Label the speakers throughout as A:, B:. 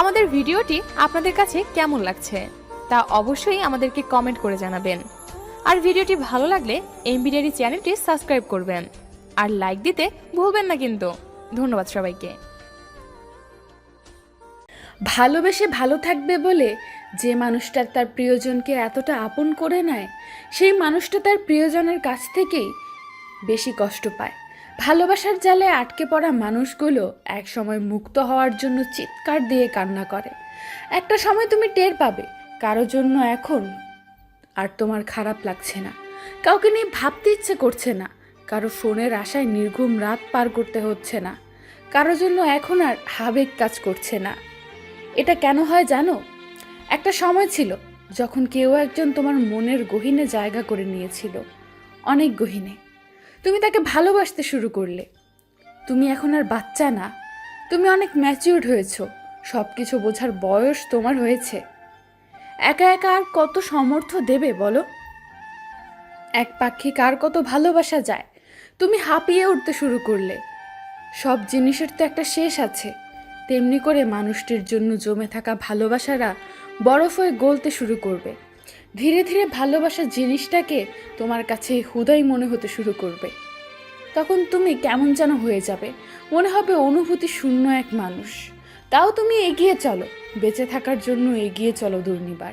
A: আমাদের ভিডিওটি আপনাদের কাছে কেমন লাগছে, তা অবশ্যই আমাদেরকে কমেন্ট করে জানাবেন। আর ভিডিওটি ভালো লাগলে এমবিডিআরি চ্যানেলটি সাবস্ক্রাইব করবেন। আর লাইক দিতে ভুলবেন না কিন্তু। ধন্যবাদ সবাইকে।
B: ভালোবেসে ভালো থাকবে বলে যে মানুষটা তার প্রিয়জনকে এতটা আপন করে নেয়, সেই মানুষটা তার প্রিয়জনের কাছ থেকেই বেশি কষ্ট পায়। ভালোবাসার জালে আটকে পড়া মানুষগুলো এক সময় মুক্ত হওয়ার জন্য চিৎকার দিয়ে কান্না করে। একটা সময় তুমি টের পাবে, কারও জন্য এখন আর তোমার খারাপ লাগছে না। কাউকে নিয়ে ভাবতে ইচ্ছে করছে না, কারও ফোনের আশায় নির্ঘুম রাত পার করতে হচ্ছে না, কারও জন্য এখন আর আবেগ কাজ করছে না। এটা কেন হয় জানো? একটা সময় ছিল যখন কেউ একজন তোমার মনের গহীনে জায়গা করে নিয়েছিল, অনেক গহীনে। তুমি তাকে ভালোবাসতে শুরু করলে। তুমি এখন আর বাচ্চা না। তুমি অনেক ম্যাচিউর্ড হয়েছ। সব কিছু বোঝার বয়স তোমার হয়েছে। একা একা আর কত সমর্থ দেবে, বলো? এক পাখি কার কত ভালোবাসা যায়। তুমি হাঁপিয়ে উঠতে শুরু করলে। সব জিনিসের তো একটা শেষ আছে। তেমনি করে মানুষটির জন্য জমে থাকা ভালোবাসারা বরফ হয়ে গলতে শুরু করবে। ধীরে ধীরে ভালোবাসার জিনিসটাকে তোমার কাছে হুদাই মনে হতে শুরু করবে। তখন তুমি কেমন যেন হয়ে যাবে, মনে হবে অনুভূতি শূন্য এক মানুষ। তাও তুমি এগিয়ে চলো, বেঁচে থাকার জন্য এগিয়ে চলো দুর্নিবার।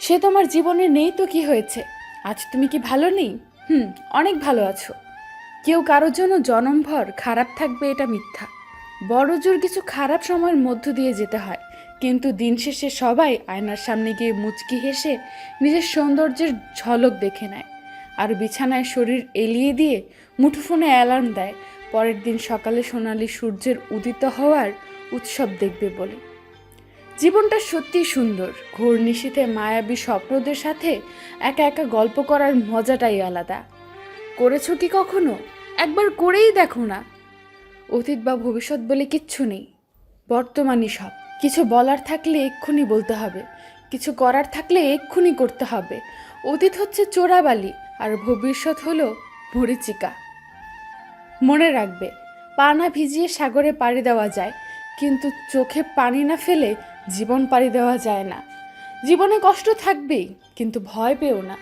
B: সে তোমার জীবনে নেই তো কি হয়েছে? আজ তুমি কি ভালো নেই? হুম, অনেক ভালো আছো। কেউ কারোর জন্য জনমভর, খারাপ থাকবে এটা মিথ্যা। বড় জোর কিছু খারাপ সময়ের মধ্য দিয়ে যেতে হয়। কিন্তু দিন শেষে সবাই আয়নার সামনে গিয়ে মুচকি হেসে নিজের সৌন্দর্যের ঝলক দেখে নেয়। আর বিছানায় শরীর এলিয়ে দিয়ে মুঠোফোনে অ্যালার্ম দেয়। পরের দিন সকালে সোনালি সূর্যের উদিত হওয়ার উৎসব দেখবে বলে। জীবনটা সত্যিই সুন্দর। ঘোর নিশীথে মায়াবী স্বপ্নদের সাথে একা একা গল্প করার মজাটাই আলাদা। করেছ কি কখনো? একবার করেই দেখো না। অতীত বা ভবিষ্যৎ বলে কিচ্ছু নেই। বর্তমানই সব। কিছু বলার থাকলে এক্ষুনি বলতে হবে, কিছু করার থাকলে এক্ষুনি করতে হবে। অতীত হচ্ছে চোরাবালি আর ভবিষ্যৎ হলো মরিচিকা মনে রাখবে, পা না ভিজিয়ে সাগরে পাড়ি দেওয়া যায়, কিন্তু চোখে পানি না ফেলে জীবন পাড়ি দেওয়া যায় না। জীবনে কষ্ট থাকবেই, কিন্তু ভয় পেও না।